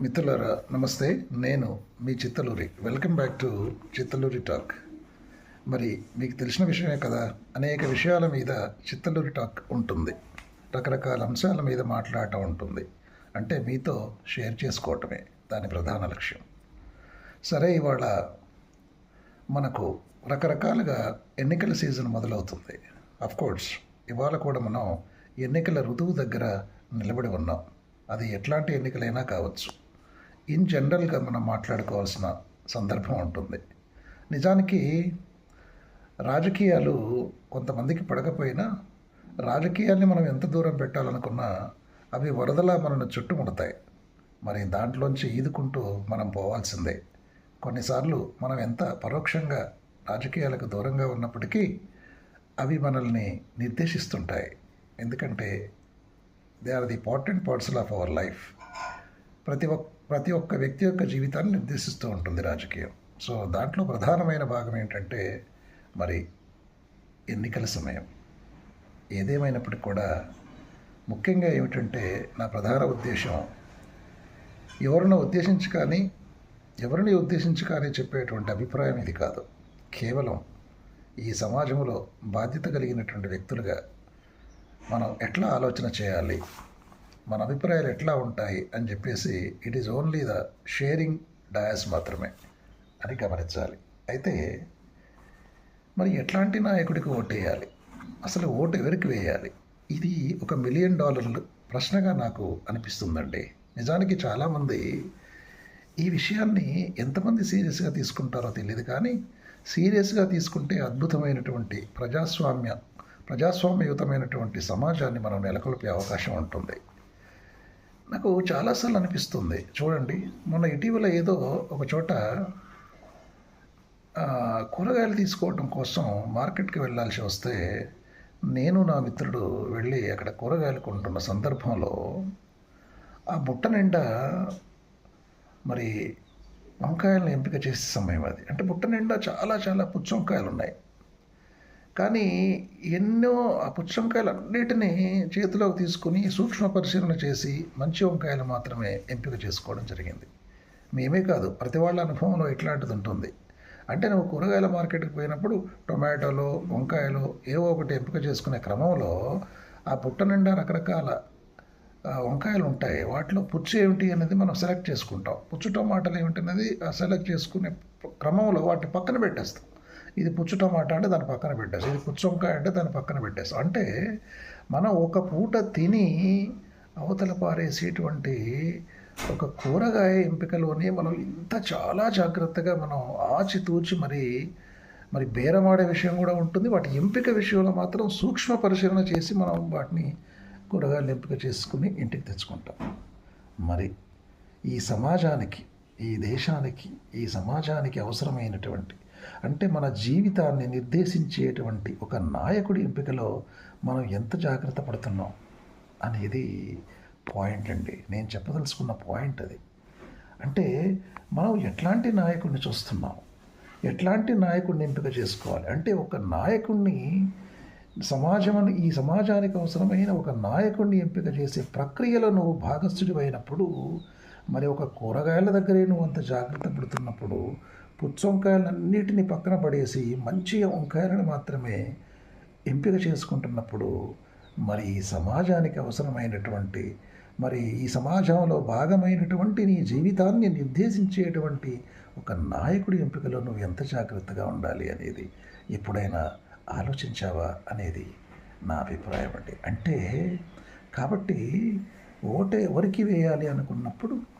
మిత్రులారా నమస్తే. నేను మీ Chittaluri. Welcome back to Chittaluri talk మరి మీకు తెలిసిన విషయమే కదా అనేక విషయాల మీద చిత్తలూరి టాక్ ఉంటుంది. రకరకాల అంశాల మీద మాట్లాడటం ఉంటుంది. అంటే మీతో షేర్ చేసుకోవటమే దాని ప్రధాన లక్ష్యం. సరే ఇవాళ మనకు రకరకాలుగా ఎన్నికల సీజన్ మొదలవుతుంది. కోర్స్ ఇవాళ కూడా మనం ఎన్నికల ఋతువు దగ్గర నిలబడి ఉన్నాం. అది ఎట్లాంటి ఎన్నికలైనా కావచ్చు. ఇన్ జనరల్గా మనం మాట్లాడుకోవాల్సిన సందర్భం ఉంటుంది. నిజానికి రాజకీయాలు కొంతమందికి పడకపోయినా రాజకీయాల్ని మనం ఎంత దూరం పెట్టాలనుకున్నా అవి వరదలా మనను చుట్టుముడతాయి. మరి దాంట్లోంచి ఈదుకుంటూ మనం పోవాల్సిందే. కొన్నిసార్లు మనం ఎంత పరోక్షంగా రాజకీయాలకు దూరంగా ఉన్నప్పటికీ అవి మనల్ని నిర్దేశిస్తుంటాయి. ఎందుకంటే they are the important parts of our life. ప్రతి ఒక్క ప్రతి ఒక్క వ్యక్తి యొక్క జీవితాన్ని నిర్దేశిస్తూ ఉంటుంది రాజకీయం. సో దాంట్లో ప్రధానమైన భాగం ఏంటంటే మరి ఎన్నికల సమయం. ఏదేమైనప్పటికీ కూడా ముఖ్యంగా ఏమిటంటే నా ప్రధాన ఉద్దేశం ఎవరిని ఉద్దేశించి కానీ ఎవరిని ఉద్దేశించి కానీ చెప్పేటువంటి అభిప్రాయం ఇది కాదు. కేవలం ఈ సమాజంలో బాధ్యత కలిగినటువంటి వ్యక్తులుగా మనం ఎట్లా ఆలోచన చేయాలి? మన అభిప్రాయాలు ఎట్లా ఉంటాయి అని చెప్పేసి it is only the sharing ideas మాత్రమే అని గమనించాలి. అయితే మరి ఎట్లాంటి నాయకుడికి ఓటు వేయాలి? అసలు ఓటు ఎవరికి వేయాలి? ఇది ఒక మిలియన్ డాలర్లు ప్రశ్నగా నాకు అనిపిస్తుందండి. నిజానికి చాలామంది ఈ విషయాన్ని ఎంతమంది సీరియస్గా తీసుకుంటారో తెలియదు కానీ సీరియస్గా తీసుకుంటే అద్భుతమైనటువంటి ప్రజాస్వామ్య ప్రజాస్వామ్యయుతమైనటువంటి సమాజాన్ని మనం నెలకొల్పే అవకాశం ఉంటుంది. నాకు చాలాసార్లు అనిపిస్తుంది. చూడండి మొన్న ఇటీవల ఏదో ఒక చోట కూరగాయలు తీసుకోవడం కోసం మార్కెట్కి వెళ్ళాల్సి వస్తే నేను నా మిత్రుడు వెళ్ళి అక్కడ కూరగాయలు కొంటున్న సందర్భంలో ఆ బుట్ట నిండా మరి వంకాయలను ఎంపిక చేసే సమయం అది. అంటే బుట్ట నిండా చాలా చాలా పుచ్చ వంకాయలు ఉన్నాయి కానీ ఎన్నో ఆ పుచ్చంకాయలు అన్నిటినీ చేతిలోకి తీసుకుని సూక్ష్మ పరిశీలన చేసి మంచి వంకాయలు మాత్రమే ఎంపిక చేసుకోవడం జరిగింది. మేమే కాదు ప్రతి వాళ్ళ అనుభవంలో ఇట్లాంటిది ఉంటుంది. అంటే నువ్వు కూరగాయల మార్కెట్కి పోయినప్పుడు టొమాటోలు వంకాయలు ఏవో ఒకటి ఎంపిక చేసుకునే క్రమంలో ఆ పుట్ట నిండా రకరకాల వంకాయలు ఉంటాయి. వాటిలో పుచ్చు ఏమిటి అనేది మనం సెలెక్ట్ చేసుకుంటాం. పుచ్చు టమాటాలు ఏమిటి అనేది సెలెక్ట్ చేసుకునే క్రమంలో వాటిని పక్కన పెట్టేస్తాం. ఇది పుచ్చు టమాటా అంటే దాని పక్కన పెట్టేస్తాం. ఇది పుచ్చు వంకాయ అంటే దాని పక్కన పెట్టేస్తాం. అంటే మనం ఒక పూట తిని అవతల పారేసేటువంటి ఒక కూరగాయ ఎంపికలోనే మనం ఇంత చాలా జాగ్రత్తగా మనం ఆచితూచి మరి మరి బేరమాడే విషయం కూడా ఉంటుంది. వాటి ఎంపిక విషయంలో మాత్రం సూక్ష్మ పరిశీలన చేసి మనం వాటిని కూరగాయలు ఎంపిక చేసుకుని ఇంటికి తెచ్చుకుంటాం. మరి ఈ సమాజానికి ఈ దేశానికి ఈ సమాజానికి అవసరమైనటువంటి అంటే మన జీవితాన్ని నిర్దేశించేటువంటి ఒక నాయకుడి ఎంపికలో మనం ఎంత జాగ్రత్త పడుతున్నాం అనేది పాయింట్ అండి. నేను చెప్పదలుచుకున్న పాయింట్ అది. అంటే మనం ఎట్లాంటి నాయకుడిని చూస్తున్నాం? ఎట్లాంటి నాయకుడిని ఎంపిక చేసుకోవాలి? అంటే ఒక నాయకుడిని సమాజం ఈ సమాజానికి అవసరమైన ఒక నాయకుడిని ఎంపిక చేసే ప్రక్రియలో నువ్వు భాగస్థుడివైనప్పుడు మరి ఒక కూరగాయల దగ్గరే నువ్వు అంత జాగ్రత్త పడుతున్నప్పుడు పుచ్చ వంకాయలన్నిటిని పక్కన పడేసి మంచి వంకాయలను మాత్రమే ఎంపిక చేసుకుంటున్నప్పుడు మరి ఈ సమాజానికి అవసరమైనటువంటి మరి ఈ సమాజంలో భాగమైనటువంటి నీ జీవితాన్ని నిర్దేశించేటువంటి ఒక నాయకుడి ఎంపికలో నువ్వు ఎంత జాగ్రత్తగా ఉండాలి అనేది ఎప్పుడైనా ఆలోచించావా అనేది నా అభిప్రాయం అండి. అంటే కాబట్టి ఓటే ఎవరికి వేయాలి అనుకున్నప్పుడు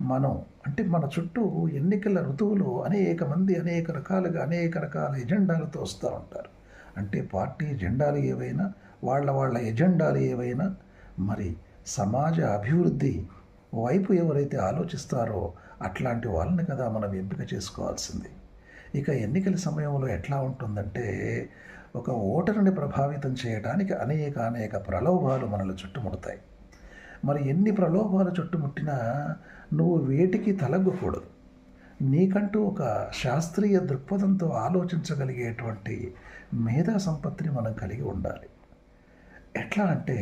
మనం అంటే మన చుట్టూ ఎన్నికల ఋతువులో అనేక మంది అనేక రకాలుగా అనేక రకాల ఎజెండాలతో వస్తూ ఉంటారు. అంటే పార్టీ ఎజెండాలు ఏవైనా వాళ్ళ వాళ్ళ ఎజెండాలు ఏవైనా మరి సమాజ అభివృద్ధి వైపు ఎవరైతే ఆలోచిస్తారో అట్లాంటి వాళ్ళని కదా మనం ఎంపిక చేసుకోవాల్సింది. ఇక ఎన్నికల సమయంలో ఎట్లా ఉంటుందంటే ఒక ఓటరుని ప్రభావితం చేయడానికి అనేక అనేక ప్రలోభాలు మనల్ని చుట్టుముడతాయి. మరి ఎన్ని ప్రలోభాలు చుట్టుముట్టినా నువ్వు వేటికి తలగ్గకూడదు నీకంటూ ఒక శాస్త్రీయ దృక్పథంతో ఆలోచించగలిగేటువంటి మేధా సంపత్తిని మనం కలిగి ఉండాలి. ఎట్లా అంటే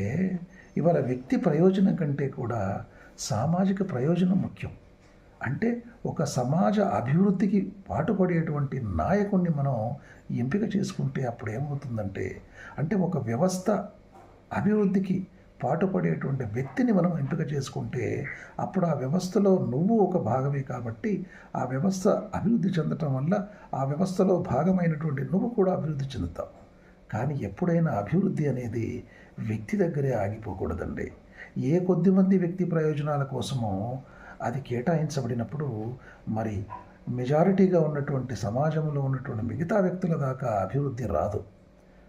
ఇవాళ వ్యక్తి ప్రయోజనం కంటే కూడా సామాజిక ప్రయోజనం ముఖ్యం. అంటే ఒక సమాజ అభివృద్ధికి పాటుపడేటువంటి నాయకుణ్ణి మనం ఎంపిక చేసుకుంటే అప్పుడు ఏమవుతుందంటే అంటే ఒక వ్యవస్థ అభివృద్ధికి పాటుపడేటువంటి వ్యక్తిని మనం ఎంపిక చేసుకుంటే అప్పుడు ఆ వ్యవస్థలో నువ్వు ఒక భాగమే కాబట్టి ఆ వ్యవస్థ అభివృద్ధి చెందటం వల్ల ఆ వ్యవస్థలో భాగమైనటువంటి నువ్వు కూడా అభివృద్ధి చెందుతావు. కానీ ఎప్పుడైనా అభివృద్ధి అనేది వ్యక్తి దగ్గరే ఆగిపోకూడదండి. ఏ కొద్దిమంది వ్యక్తి ప్రయోజనాల కోసమో అది కేటాయించబడినప్పుడు మరి మెజారిటీగా ఉన్నటువంటి సమాజంలో ఉన్నటువంటి మిగతా వ్యక్తుల దాకా అభివృద్ధి రాదు.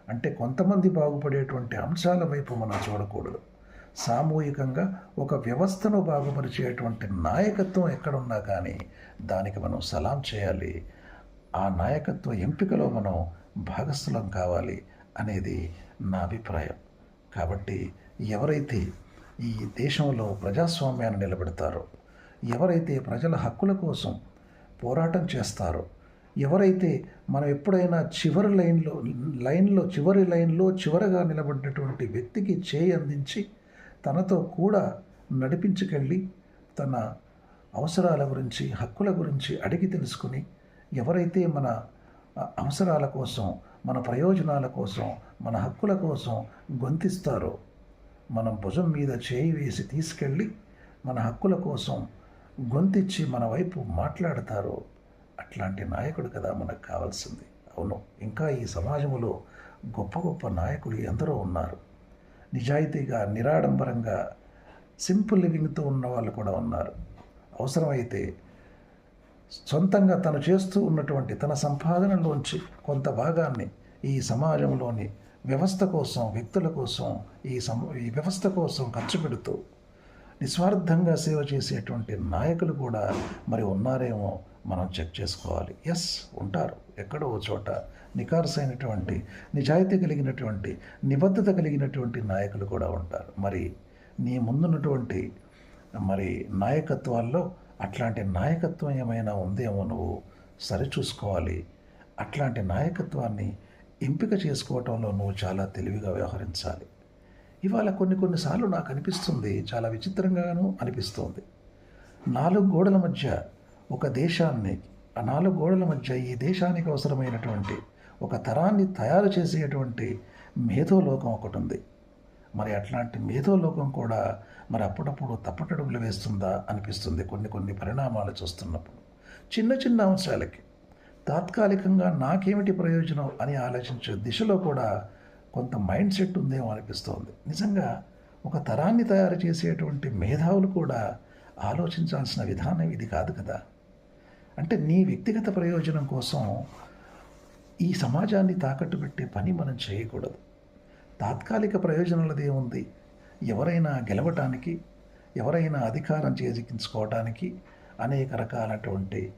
అంటే కొంతమంది బాగుపడేటువంటి అంశాల వైపు మనం చూడకూడదు. సామూహికంగా ఒక వ్యవస్థను బాగుపరిచేటువంటి నాయకత్వం ఎక్కడున్నా కానీ దానికి మనం సలాం చేయాలి. ఆ నాయకత్వ ఎంపికలో మనం భాగస్థులం కావాలి అనేది నా అభిప్రాయం. కాబట్టి ఎవరైతే ఈ దేశంలో ప్రజాస్వామ్యాన్ని నిలబెడతారో ఎవరైతే ప్రజల హక్కుల కోసం పోరాటం చేస్తారో ఎవరైతే మనం ఎప్పుడైనా చివరి లైన్లో లైన్లో చివరి లైన్లో చివరగా నిలబడినటువంటి వ్యక్తికి చేయి అందించి తనతో కూడా నడిపించుకెళ్ళి తన అవసరాల గురించి హక్కుల గురించి అడిగి తెలుసుకుని ఎవరైతే మన అవసరాల కోసం మన ప్రయోజనాల కోసం మన హక్కుల కోసం గొంతిస్తారో మనం భుజం మీద చేయి వేసి తీసుకెళ్ళి మన హక్కుల కోసం గొంతిచ్చి మన వైపు మాట్లాడతారో అట్లాంటి నాయకుడు కదా మనకు కావాల్సింది. అవును ఇంకా ఈ సమాజంలో గొప్ప గొప్ప నాయకులు ఎందరో ఉన్నారు. నిజాయితీగా నిరాడంబరంగా సింపుల్ లివింగ్తో ఉన్న వాళ్ళు కూడా ఉన్నారు. అవసరమైతే సొంతంగా తను చేస్తూ ఉన్నటువంటి తన సంపాదనలోంచి కొంత భాగాన్ని ఈ సమాజంలోని వ్యవస్థ కోసం వ్యక్తుల కోసం ఈ సమ ఈ వ్యవస్థ కోసం ఖర్చు పెడుతూ నిస్వార్థంగా సేవ చేసేటువంటి నాయకులు కూడా మరి ఉన్నారేమో మనం చెక్ చేసుకోవాలి. ఎస్ ఉంటారు. ఎక్కడో ఓ చోట నికార్సైనటువంటి నిజాయితీ కలిగినటువంటి నిబద్ధత కలిగినటువంటి నాయకులు కూడా ఉంటారు. మరి నీ ముందున్నటువంటి మరి నాయకత్వాల్లో అట్లాంటి నాయకత్వం ఏమైనా ఉందేమో నువ్వు సరిచూసుకోవాలి. అట్లాంటి నాయకత్వాన్ని ఎంపిక చేసుకోవటంలో నువ్వు చాలా తెలివిగా వ్యవహరించాలి. ఇవాళ కొన్ని కొన్నిసార్లు నాకు అనిపిస్తుంది చాలా విచిత్రంగాను అనిపిస్తోంది. నాలుగు గోడల మధ్య ఒక దేశాన్ని ఆ నాలుగు గోడల మధ్య ఈ దేశానికి అవసరమైనటువంటి ఒక తరాన్ని తయారు చేసేటువంటి మేధోలోకం ఒకటి ఉంది. మరి అట్లాంటి మేధోలోకం కూడా మరి అప్పుడప్పుడు తప్పటడుగులు వేస్తుందా అనిపిస్తుంది కొన్ని కొన్ని పరిణామాలు చూస్తున్నప్పుడు. చిన్న చిన్న అంశాలకి. తాత్కాలికంగా నాకేమిటి ప్రయోజనం అని ఆలోచించే దిశలో కూడా కొంత మైండ్ సెట్ ఉందేమో అనిపిస్తోంది. నిజంగా ఒక తరాన్ని తయారు చేసేటువంటి మేధావులు కూడా ఆలోచించాల్సిన విధానం ఇది కాదు కదా. అంటే నీ వ్యక్తిగత ప్రయోజనం కోసం ఈ సమాజాన్ని తాకట్టు పెట్టే పని మనం చేయకూడదు. తాత్కాలిక ప్రయోజనాలది ఏముంది? ఎవరైనా గెలవటానికి ఎవరైనా అధికారం చేజిక్కించుకోవటానికి అనేక రకాలటువంటి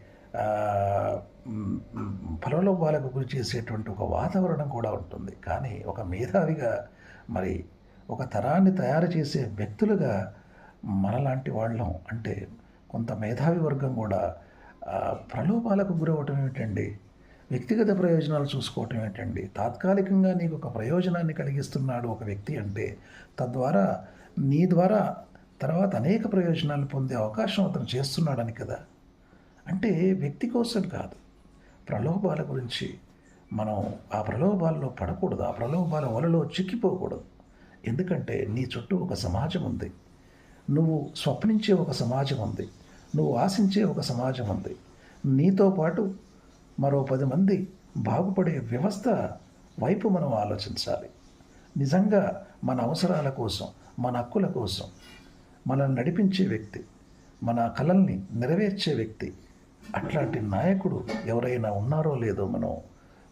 ప్రలోభాలకు గురి చేసేటువంటి ఒక వాతావరణం కూడా ఉంటుంది. కానీ ఒక మేధావిగా మరి ఒక తరాన్ని తయారు చేసే వ్యక్తులుగా మనలాంటి వాళ్ళం అంటే కొంత మేధావి వర్గం కూడా ప్రలోభాలకు గురవటం ఏమిటండి? వ్యక్తిగత ప్రయోజనాలు చూసుకోవటం ఏంటండి తాత్కాలికంగా నీకు ఒక ప్రయోజనాన్ని కలిగిస్తున్నాడు ఒక వ్యక్తి అంటే తద్వారా నీ ద్వారా తర్వాత అనేక ప్రయోజనాలు పొందే అవకాశం అతను చేస్తున్నాడని కదా. అంటే వ్యక్తి కోసం కాదు. ప్రలోభాల గురించి మనం ఆ ప్రలోభాల్లో పడకూడదు. ఆ ప్రలోభాల వలలో చిక్కిపోకూడదు. ఎందుకంటే నీ చుట్టూ ఒక సమాజం ఉంది. నువ్వు స్వప్నించే ఒక సమాజం ఉంది. నువ్వు ఆశించే ఒక సమాజం ఉంది. నీతో పాటు మరో పది మంది బాగుపడే వ్యవస్థ వైపు మనం ఆలోచించాలి. నిజంగా మన అవసరాల కోసం మన హక్కుల కోసం మనల్ని నడిపించే వ్యక్తి మన కళల్ని నెరవేర్చే వ్యక్తి అట్లాంటి నాయకుడు ఎవరైనా ఉన్నారో లేదో మనం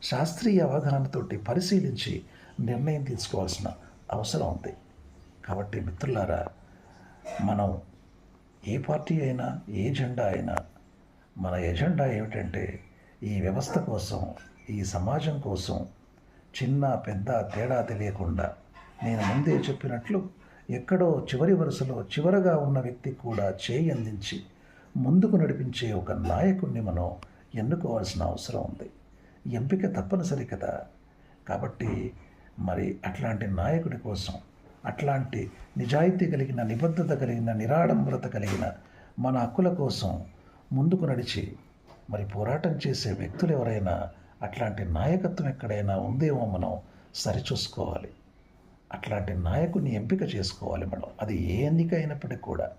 శాస్త్రీయ అవగాహనతోటి పరిశీలించి నిర్ణయం తీసుకోవాల్సిన అవసరం ఉంది. కాబట్టి మిత్రులారా మనం ఏ పార్టీ అయినా ఏ జెండా అయినా మన ఎజెండా ఏమిటంటే ఈ వ్యవస్థ కోసం ఈ సమాజం కోసం చిన్న పెద్ద తేడా తెలియకుండా నేను ముందే చెప్పినట్లు ఎక్కడో చివరి వరుసలో చివరగా ఉన్న వ్యక్తి కూడా చేయి అందించి ముందుకు నడిపించే ఒక నాయకుణ్ణి మనం ఎన్నుకోవాల్సిన అవసరం ఉంది. ఎంపిక తప్పనిసరి కదా. కాబట్టి మరి అట్లాంటి నాయకుడి కోసం అట్లాంటి నిజాయితీ కలిగిన నిబద్ధత కలిగిన నిరాడంబరత కలిగిన మన హక్కుల కోసం ముందుకు నడిచి మరి పోరాటం చేసే వ్యక్తులు ఎవరైనా అట్లాంటి నాయకత్వం ఎక్కడైనా ఉందేమో మనం సరిచూసుకోవాలి. అట్లాంటి నాయకుడిని ఎంపిక చేసుకోవాలి మనం. అది ఏ ఎన్నిక అయినప్పటికీ కూడా.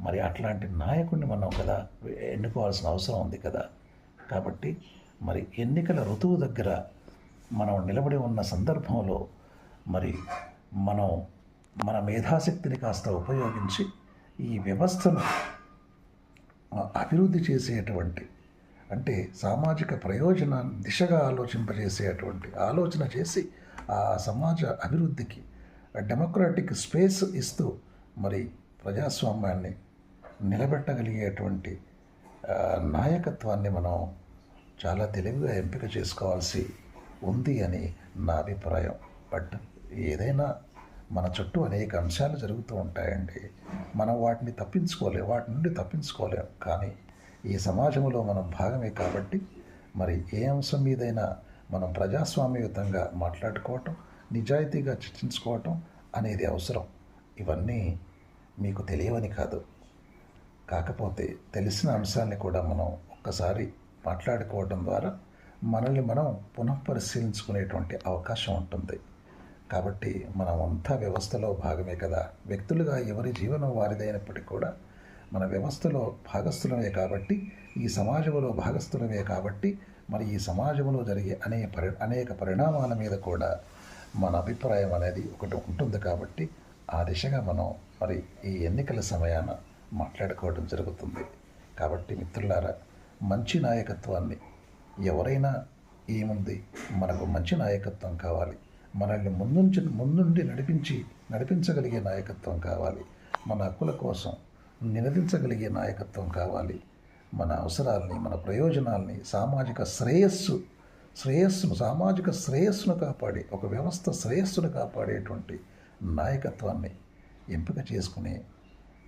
మరి అట్లాంటి నాయకుడిని మనం కదా ఎన్నుకోవాల్సిన అవసరం ఉంది కదా. కాబట్టి మరి ఎన్నికల ఋతువు దగ్గర మనం నిలబడి ఉన్న సందర్భంలో మరి మనం మన మేధాశక్తిని కాస్త ఉపయోగించి ఈ వ్యవస్థను అభివృద్ధి చేసేటువంటి అంటే సామాజిక ప్రయోజనాన్ని దిశగా ఆలోచింపజేసేటువంటి ఆలోచన చేసి ఆ సమాజ అభివృద్ధికి డెమోక్రాటిక్ స్పేస్ ఇస్తూ మరి ప్రజాస్వామ్యాన్ని నిలబెట్టగలిగేటువంటి నాయకత్వాన్ని మనం చాలా తెలివిగా ఎంపిక చేసుకోవాల్సి ఉంది అని నా అభిప్రాయం. బట్ ఏదైనా మన చుట్టూ అనేక అంశాలు జరుగుతూ ఉంటాయండి. మనం వాటిని తప్పించుకోలేం వాటి నుండి తప్పించుకోలేం. కానీ ఈ సమాజంలో మనం భాగమే కాబట్టి మరి ఏ అంశం మీదైనా మనం ప్రజాస్వామ్యయుతంగా మాట్లాడుకోవటం నిజాయితీగా చర్చించుకోవటం అనేది అవసరం. ఇవన్నీ మీకు తెలియవని కాదు. కాకపోతే తెలిసిన అంశాన్ని కూడా మనం ఒక్కసారి మాట్లాడుకోవడం ద్వారా మనల్ని మనం పునఃపరిశీలించుకునేటువంటి అవకాశం ఉంటుంది. కాబట్టి మనం అంతా వ్యవస్థలో భాగమే కదా. వ్యక్తులుగా ఎవరి జీవనం వారిదైనప్పటికీ కూడా మన వ్యవస్థలో భాగస్థులమే కాబట్టి ఈ సమాజంలో భాగస్థులమే కాబట్టి మరి ఈ సమాజంలో జరిగే అనేక పరి అనేక పరిణామాల మీద కూడా మన అభిప్రాయం అనేది ఒకటి ఉంటుంది కాబట్టి ఆ దిశగా మనం మరి ఈ ఎన్నికల సమయాన మాట్లాడుకోవడం జరుగుతుంది. కాబట్టి మిత్రులారా మంచి నాయకత్వాన్ని ఎవరైనా ఏముంది? మనకు మంచి నాయకత్వం కావాలి. మనల్ని ముందుంచి ముందుండి నడిపించి నడిపించగలిగే నాయకత్వం కావాలి. మన హక్కుల కోసం నినదించగలిగే నాయకత్వం కావాలి. మన అవసరాలని మన ప్రయోజనాల్ని సామాజిక శ్రేయస్సు శ్రేయస్సును సామాజిక శ్రేయస్సును కాపాడి ఒక వ్యవస్థ శ్రేయస్సును కాపాడేటువంటి నాయకత్వాన్ని ఎంపిక చేసుకునే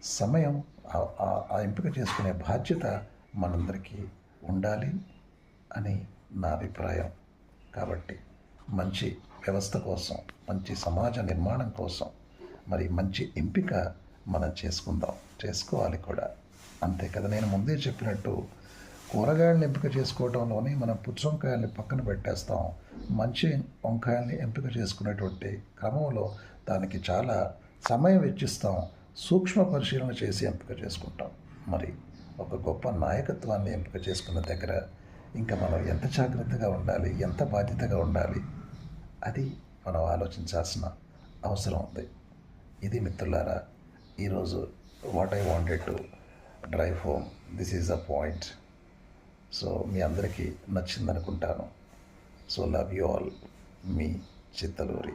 సమయం ఆ- ఎంపిక చేసుకునే బాధ్యత మనందరికీ ఉండాలి అని నా అభిప్రాయం. కాబట్టి మంచి వ్యవస్థ కోసం మంచి సమాజ నిర్మాణం కోసం మరి మంచి ఎంపిక మనం చేసుకుందాం. చేసుకోవాలి కూడా. అంతే కదా నేను ముందే చెప్పినట్టు కూరగాయలను ఎంపిక చేసుకోవడంలోనే మనం పుచ్చు వంకాయల్ని పక్కన పెట్టేస్తాం. మంచి వంకాయల్ని ఎంపిక చేసుకునేటువంటి క్రమంలో దానికి చాలా సమయం వెచ్చిస్తాం. సూక్ష్మ పరిశీలన చేసి ఎంపిక చేసుకుంటాం. మరి ఒక గొప్ప నాయకత్వాన్ని ఎంపిక చేసుకున్న దగ్గర ఇంకా మనం ఎంత జాగ్రత్తగా ఉండాలి ఎంత బాధ్యతగా ఉండాలి అది మనం ఆలోచించాల్సిన అవసరం ఉంది. ఇది మిత్రులారా ఈరోజు what I wanted to drive home this is a point so మీ అందరికీ నచ్చిందనుకుంటాను. సో లవ్ యూ ఆల్ మీ చిత్తలూరి.